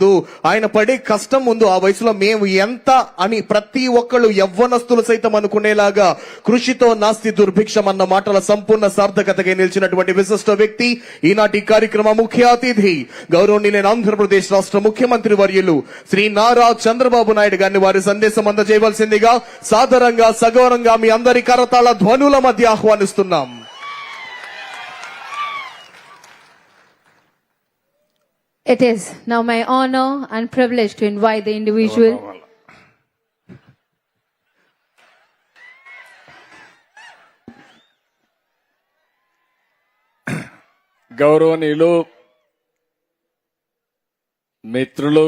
ముందు, ఆయన పడే కష్టం ముందు ఆ వయసులో మేము ఎంత అని ప్రతి ఒక్కళ్ళు యవ్వనస్తులు సైతం అనుకునేలాగా కృషితో నాస్తి దుర్భిక్షం అన్న మాటల సంపూర్ణ సార్థకతగా నిలిచినటువంటి విశిష్ట వ్యక్తి ఈనాటి కార్యక్రమ ముఖ్య అతిథి గౌరవనీయులైన ఆంధ్రప్రదేశ్ రాష్ట్ర ముఖ్యమంత్రి వర్యులు శ్రీ నారా చంద్రబాబు నాయుడు గారిని వారి సందేశం అందజేయవలసిందిగా సాదరంగా సగౌరంగా మీ అందరి కరతాళ ధ్వనుల మధ్య ఆహ్వానిస్తున్నాం. It is now my honor and privilege to invite the individual. గౌరవనీయులు మిత్రులు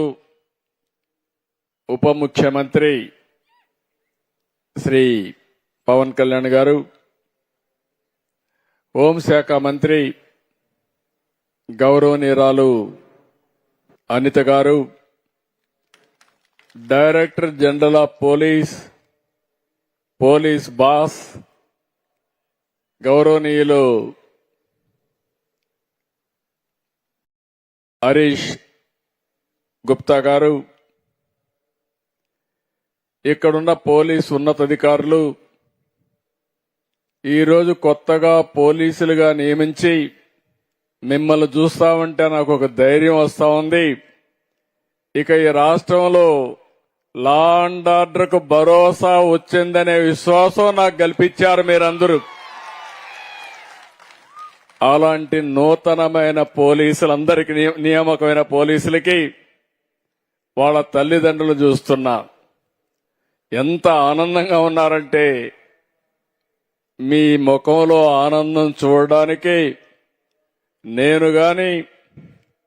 ఉప ముఖ్యమంత్రి శ్రీ పవన్ కళ్యాణ్ గారు హోంశాఖ మంత్రి గౌరవనీయురాలు అనిత గారు director general of police police boss గౌరవనీయులు హరీష్ గుప్తా గారు ఇక్కడున్న పోలీస్ ఉన్నతాధికారులు ఈరోజు కొత్తగా పోలీసులుగా నియమించి మిమ్మల్ని చూస్తా ఉంటే నాకు ఒక ధైర్యం వస్తూ ఉంది. ఇక ఈ రాష్ట్రంలో లా అండ్ ఆర్డర్కు భరోసా వచ్చిందనే విశ్వాసం నాకు కల్పించారు మీరందరూ. అలాంటి నూతనమైన పోలీసులందరికీ నియామకమైన పోలీసులకి వాళ్ళ తల్లిదండ్రులు చూస్తున్నా. ఎంత ఆనందంగా ఉన్నారంటే మీ ముఖంలో ఆనందం చూడడానికి నేను గాని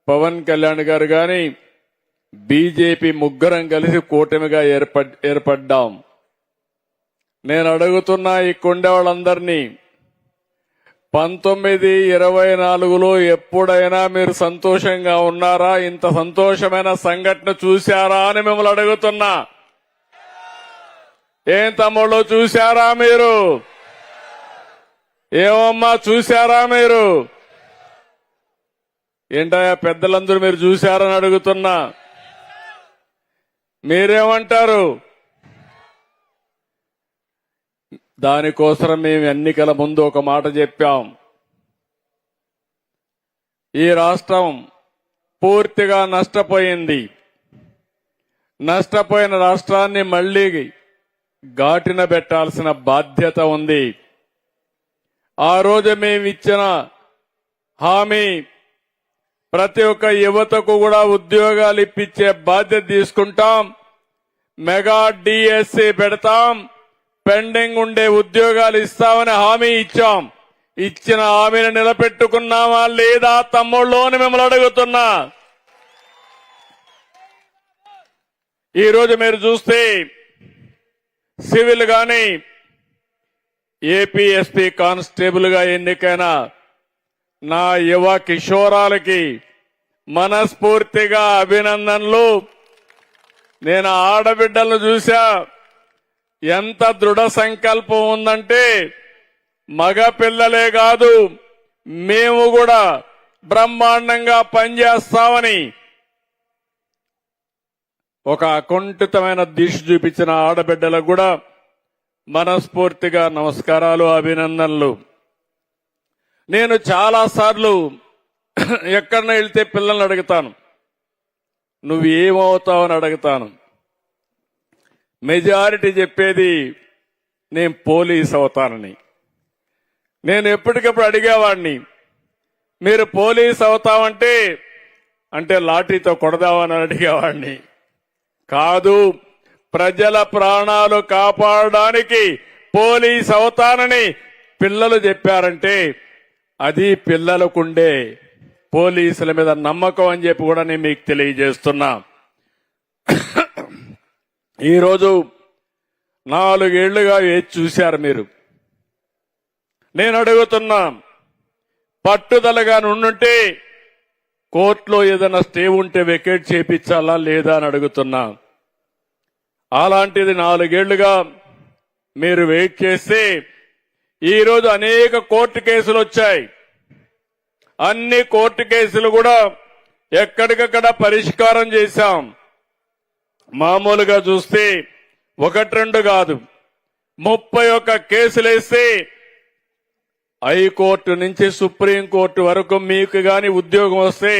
పవన్ కళ్యాణ్ గారు గాని బీజేపీ ముగ్గురం కలిసి కూటమిగా ఏర్పడ్ ఏర్పడ్డాం. నేను అడుగుతున్నా ఈ కొండేవాళ్ళందరినీ పంతొమ్మిది ఇరవై నాలుగులో ఎప్పుడైనా మీరు సంతోషంగా ఉన్నారా? ఇంత సంతోషమైన సంఘటన చూశారా అని మిమ్మల్ని అడుగుతున్నా. ఏం తమ్ముళ్ళు చూశారా మీరు? ఏమమ్మా చూశారా మీరు? ఏంటయా పెద్దలందరూ మీరు చూశారని అడుగుతున్నా. మీరేమంటారు? దానికోసం మేము ఎన్నికల ముందు ఒక మాట చెప్పాం. ఈ రాష్ట్రం పూర్తిగా నష్టపోయింది. నష్టపోయిన రాష్ట్రాన్ని మళ్ళీ ఘాటిన పెట్టాల్సిన బాధ్యత ఉంది. ఆ రోజు మేము ఇచ్చిన హామీ ప్రతి ఒక్క యువతకు కూడా ఉద్యోగాలు ఇప్పించే బాధ్యత తీసుకుంటాం. మెగా డిఎస్సి పెడతాం. పెండింగ్ ఉండే ఉద్యోగాలు ఇస్తామని హామీ ఇచ్చాం. ఇచ్చిన హామీని నిలబెట్టుకున్నామా లేదా తమ్ముళ్ళోని మిమ్మల్ని అడుగుతున్నా. ఈరోజు మీరు చూస్తే సివిల్ గాని ఏపీఎస్పీ కానిస్టేబుల్గా ఎన్నికైన నా యువ కిషోరాలకి మనస్ఫూర్తిగా అభినందనలు. నేను ఆడబిడ్డలను చూసా. ఎంత దృఢ సంకల్పం ఉందంటే మగ పిల్లలే కాదు మేము కూడా బ్రహ్మాండంగా పనిచేస్తామని. ఒక అకుంఠితమైన దీక్ష చూపించిన ఆడబిడ్డలకు కూడా మనస్ఫూర్తిగా నమస్కారాలు అభినందనలు. నేను చాలా సార్లు ఎక్కడన్నా వెళ్తే పిల్లల్ని అడుగుతాను. నువ్వు ఏమవుతావని అడుగుతాను. మెజారిటీ చెప్పేది నేను పోలీస్ అవుతానని నేను ఎప్పటికప్పుడు అడిగేవాడిని మీరు పోలీస్ అవుతామంటే అంటే లాఠీతో కొడదామని అడిగేవాడిని. కాదు ప్రజల ప్రాణాలు కాపాడడానికి పోలీస్ అవుతానని పిల్లలు చెప్పారంటే అది పిల్లలకుండే పోలీసుల మీద నమ్మకం అని చెప్పి కూడా నేను మీకు తెలియజేస్తున్నా. ఈరోజు నాలుగేళ్ళుగా వేచి చూశారు మీరు? నేను అడుగుతున్నా పట్టుదలగా నుండుంటే కోర్టులో ఏదైనా స్టే ఉంటే వెకేట్ చేపించాలా లేదా అని అడుగుతున్నా. అలాంటిది నాలుగేళ్ళుగా మీరు వెయిట్ చేస్తే ఈరోజు అనేక కోర్టు కేసులు వచ్చాయి. అన్ని కోర్టు కేసులు కూడా ఎక్కడికక్కడ పరిష్కారం చేశాం. మామూలుగా చూస్తే ఒకటి రెండు కాదు. ముప్పై ఒక్క కేసులేస్తే హైకోర్టు నుంచి సుప్రీంకోర్టు వరకు మీకు గాని ఉద్యోగం వస్తే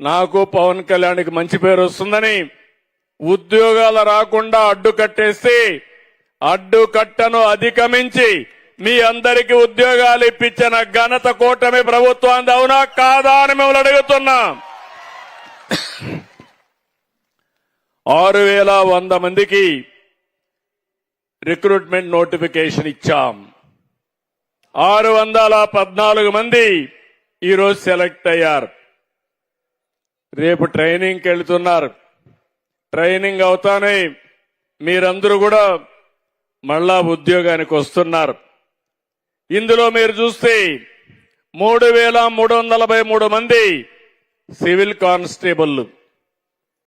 నాకు పవన్ కళ్యాణ్కి మంచి పేరు వస్తుందని ఉద్యోగాలు రాకుండా అడ్డు కట్టేస్తే అడ్డు కట్టను అధిగమించి మీ అందరికి ఉద్యోగాలు ఇప్పించిన ఘనత కూటమి ప్రభుత్వం అవునా కాదా అని మిమ్మల్ని అడుగుతున్నాం. ఆరు వేల వంద మందికి రిక్రూట్మెంట్ నోటిఫికేషన్ ఇచ్చాం. ఆరు వందల పద్నాలుగు మంది ఈరోజు సెలెక్ట్ అయ్యారు. రేపు ట్రైనింగ్కి వెళ్తున్నారు. ట్రైనింగ్ అవుతానే మీరందరూ కూడా మళ్ళా ఉద్యోగానికి వస్తున్నారు. ఇందులో మీరు చూస్తే మూడు వేల మూడు వందల నలభై మూడు మంది సివిల్ కానిస్టేబుల్